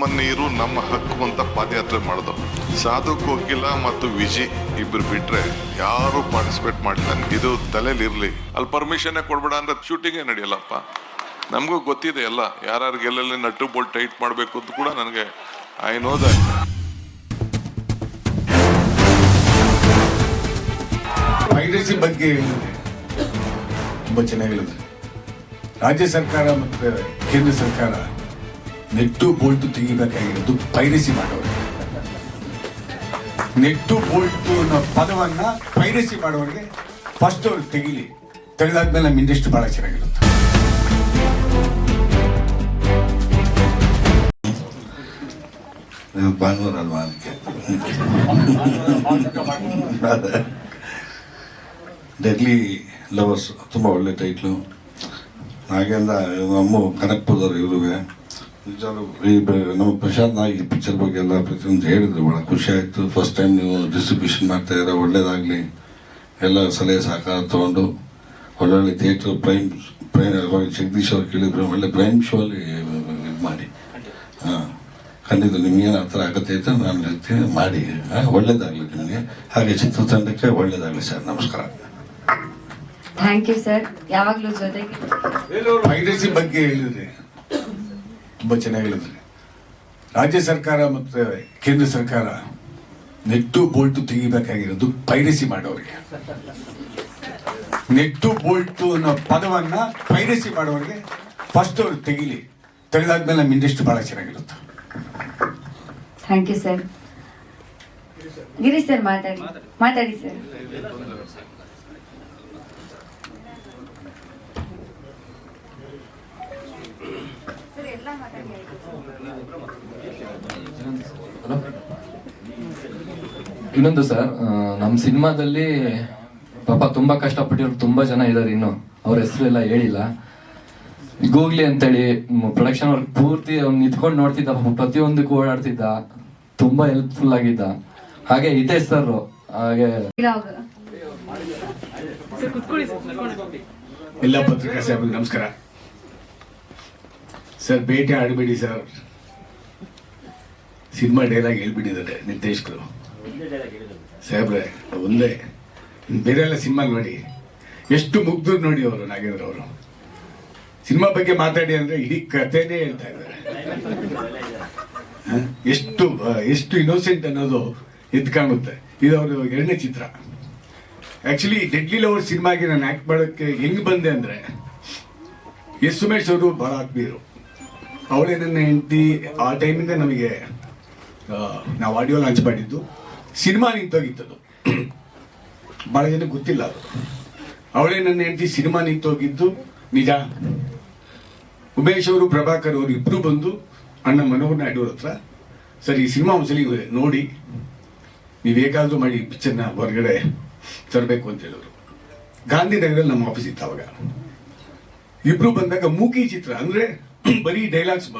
ನಮ್ಮ ನೀರು ನಮ್ಮ ಹಕ್ಕು ಅಂತ ಪಾದಯಾತ್ರೆ ಮಾಡಿದ್ರು ಸಾಧು ಕೋಕಿಲ ಮತ್ತು ವಿಜಿ ಇಬ್ರು ಬಿಟ್ರೆ ಯಾರು ಪಾರ್ಟಿಸಿಪೇಟ್ ಮಾಡಿಲ್ಲ ಇದು ತಲೆಯಲ್ಲಿ ಇರ್ಲಿ. ಅಲ್ಲಿ ಪರ್ಮಿಷನ್ ಕೊಡ್ಬೇಡ ಅಂದ್ರೆ ಶೂಟಿಂಗೇ ನಡೆಯಲ್ಲಪ್ಪ. ನಮಗೂ ಗೊತ್ತಿದೆ ಎಲ್ಲ. ಯಾರ್ಯಾರಿಗೆ ಎಲ್ಲೆಲ್ಲಿ ನಟ್ಟು ಬೋಲ್ಟ್ ಟೈಟ್ ಮಾಡಬೇಕು ಅಂತ ಕೂಡ ನನಗೆ ಐ ನೋ ದಟ್ ಪೈರಸಿ ಬಗ್ಗೆ ತುಂಬಾ ಚೆನ್ನಾಗಿರುತ್ತೆ. ರಾಜ್ಯ ಸರ್ಕಾರ ಮತ್ತು ಕೇಂದ್ರ ಸರ್ಕಾರ ನೆಟ್ಟು ಬೋಲ್ಟು ತೆಗಿಬೇಕಾಗಿರೋದು ಪೈರಸಿ ಮಾಡೋರು. ನೆಟ್ಟು ಬೋಲ್ಟು ಅನ್ನೋ ಪದವನ್ನ ಪೈರಸಿ ಮಾಡೋರಿಗೆ ಫಸ್ಟ್ ಅವ್ರು ತೆಗಿಲಿ. ತೆಗೆದಾದ್ಮೇಲೆ ನಮ್ಮ ಇಂಡಸ್ಟ್ರಿ ಬಹಳ ಚೆನ್ನಾಗಿರುತ್ತೆ. ನೀವು ಭಾನುವಾರ ಅಲ್ವಾ ಅದಕ್ಕೆ? ಡೆಡ್ಲಿ ಲವರ್ಸ್ ತುಂಬ ಒಳ್ಳೆ ಟೈಟ್ಲು ಹಾಗೆಲ್ಲ ನಮ್ಮ ಕನಕ್ಪುರದವ್ರು ಇವ್ರಿಗೆ ನಿಜವಾಗ್ಲೂ ಈ ಬ- ನಮ್ಮ ಪ್ರಶಾಂತ್ ನಾಗ್ ಈ ಪಿಕ್ಚರ್ ಬಗ್ಗೆ ಎಲ್ಲ ಪ್ರತಿಯೊಂದು ಹೇಳಿದ್ರು. ಭಾಳ ಖುಷಿ ಆಯಿತು. ಫಸ್ಟ್ ಟೈಮ್ ನೀವು ಡಿಸ್ಟ್ರಿಬ್ಯೂಷನ್ ಮಾಡ್ತಾ ಇದ್ರೆ ಒಳ್ಳೇದಾಗಲಿ. ಎಲ್ಲ ಸಲಹೆ ಸಹಕಾರ ತೊಗೊಂಡು ಒಳ್ಳೊಳ್ಳೆ ಥಿಯೇಟ್ರ್ ಪ್ರೈಮ್ ಪ್ರೈಮ್ ಜಗದೀಶ್ ಅವ್ರು ಕೇಳಿದ್ರು. ಒಳ್ಳೆ ಪ್ರೈಮ್ ಶೋ ಅಲ್ಲಿ ಇದು ಮಾಡಿ. ಹಾಂ. ಖಂಡಿತ ನಿಮಗೇನು ಆ ಥರ ಆಗತ್ತೆ ಅಂತ ನಾನು ಹೇಳ್ತೀನಿ. ಮಾಡಿ. ಒಳ್ಳೇದಾಗಲಿ ನಿಮಗೆ. ಹಾಗೆ ಚಿತ್ರತಂಡಕ್ಕೆ ಒಳ್ಳೇದಾಗಲಿ ಸರ್. ನಮಸ್ಕಾರ. ಥ್ಯಾಂಕ್ ಯು ಸರ್ ಯಾವಾಗಲೂ ಜೊತೆಗೆ. ಪೈರಸಿ ಬಗ್ಗೆ ಹೇಳಿದ್ರೆ. ತುಂಬಾ ಚೆನ್ನಾಗಿ ಹೇಳಿದ್ರೆ ರಾಜ್ಯ ಸರ್ಕಾರ ಮತ್ತು ಕೇಂದ್ರ ಸರ್ಕಾರ ನೆಟ್ಟು ಬೋಲ್ಟು ತೆಗಿಬೇಕಾಗಿರೋದು ಪೈರಸಿ ಮಾಡೋರಿಗೆ ನೆಟ್ಟು ಬೋಲ್ಟು ಅನ್ನೋ ಪದವನ್ನ ಪೈರಸಿ ಮಾಡೋರಿಗೆ ಫಸ್ಟ್ ಅವ್ರು ತೆಗಿಲಿ ತೆಗೆದಾದ್ಮೇಲೆ ನಮ್ಮ ಇಂಡಸ್ಟ್ರಿ ಬಹಳ ಚೆನ್ನಾಗಿರುತ್ತೆ thank you sir Girish sir ಮಾತಾಡಿ ಮಾತಾಡಿ ಸರ್ ಇನ್ನೊಂದು ಸರ್ ನಮ್ಮ ಸಿನಿಮಾದಲ್ಲಿ ಪಾಪ ತುಂಬಾ ಕಷ್ಟಪಟ್ಟಿರೋರು ತುಂಬಾ ಜನ ಇದ್ದಾರೆ ಇನ್ನು. ಅವ್ರ ಹೆಸರು ಎಲ್ಲ ಹೇಳಿಲ್ಲ. ಗೂಗ್ಲಿ ಅಂತೇಳಿ ಪ್ರೊಡಕ್ಷನ್ ವರ್ಕ್ ಪೂರ್ತಿ ಅವ್ನು ನಿಂತ್ಕೊಂಡು ನೋಡ್ತಿದ್ದ ಪ್ರತಿಯೊಂದಕ್ಕೂ ಓಡಾಡ್ತಿದ್ದ. ತುಂಬಾ ಹೆಲ್ಪ್ಫುಲ್ ಆಗಿದ್ದ. ಹಾಗೆ ಇದೆ ಸರ್ ಹಾಗೆ ಎಲ್ಲ ಪತ್ರಿಕಾ ಸಾಹೇಬ್ರಿಗೆ ನಮಸ್ಕಾರ. ಸರ್, ಭೇಟಿ ಆಡಬೇಡಿ ಸರ್. ಸಿನಿಮಾ ಡೈಲಾಗ್ ಹೇಳ್ಬಿಟ್ಟಿದ್ದಾರೆ ನಿರ್ದೇಶಕರು. ಸಾಹೇಬ್ರೆ, ಒಂದೇ. ಬೇರೆ ಎಲ್ಲ ಸಿನಿಮಾ ನೋಡಿ. ಎಷ್ಟು ಮುಗ್ದು ನೋಡಿ ಅವರು, ನಾಗೇಂದ್ರ ಅವರು. ಸಿನಿಮಾ ಬಗ್ಗೆ ಮಾತಾಡಿ ಅಂದ್ರೆ ಇಡೀ ಕಥೆನೇ ಹೇಳ್ತಾ ಇದ್ದಾರೆ. ಎಷ್ಟು ಎಷ್ಟು ಇನ್ನೋಸೆಂಟ್ ಅನ್ನೋದು ಎದ್ದು ಕಾಣುತ್ತೆ. ಇದು ಅವರು ಎರಡನೇ ಚಿತ್ರ. ಆಕ್ಚುಲಿ ಡೆಡ್ಲಿ ಲವರ್ ಸಿನಿಮಾಗೆ ನಾನು ಆಕ್ಟ್ ಮಾಡೋಕ್ಕೆ ಹೆಂಗ್ ಬಂದೆ ಅಂದ್ರೆ, ಎಸ್ ಸುಮೇಶ್ ಅವರು ಬಹಳ ಆತ್ಮೀಯರು. ಅವಳೇ ನನ್ನ ಹೆಂಡತಿ, ಆ ಟೈಮಿಂದ ನಮಗೆ ನಾವು ಆಡಿಯೋ ಲಾಂಚ್ ಮಾಡಿದ್ದು. ಸಿನಿಮಾ ನಿಂತೋಗಿತ್ತದು. ಬಹಳ ಜನ ಗೊತ್ತಿಲ್ಲ ಅದು. ಅವಳೇ ನನ್ನ ಹೆಂಡತಿ, ಸಿನಿಮಾ ನಿಂತೋಗಿದ್ದು. ನಿಜ. ಉಮೇಶ್ ಅವರು, ಪ್ರಭಾಕರ್ ಅವರು ಇಬ್ಬರು ಬಂದು ಅಣ್ಣ ಮನೋಹರ್ ನಾಯ್ಡು ಅವ್ರ ಹತ್ರ, ಸರಿ, ಈ ಸಿನಿಮಾ ಒಂದ್ಸಲಿ ನೋಡಿ. ನೀವು ಮಾಡಿ ಪಿಕ್ಚರ್ನ ಹೊರಗಡೆ ತರಬೇಕು ಅಂತ ಹೇಳಿದ್ರು ಗಾಂಧಿನಗರಲ್ಲಿ ನಮ್ಮ ಆಫೀಸ್ ಇತ್ತು ಅವಾಗ. ಇಬ್ರು ಬಂದಾಗ ಮೂಕಿ ಚಿತ್ರ, ಅಂದ್ರೆ ಬರೀ ಡೈಲಾಗ್ಸ್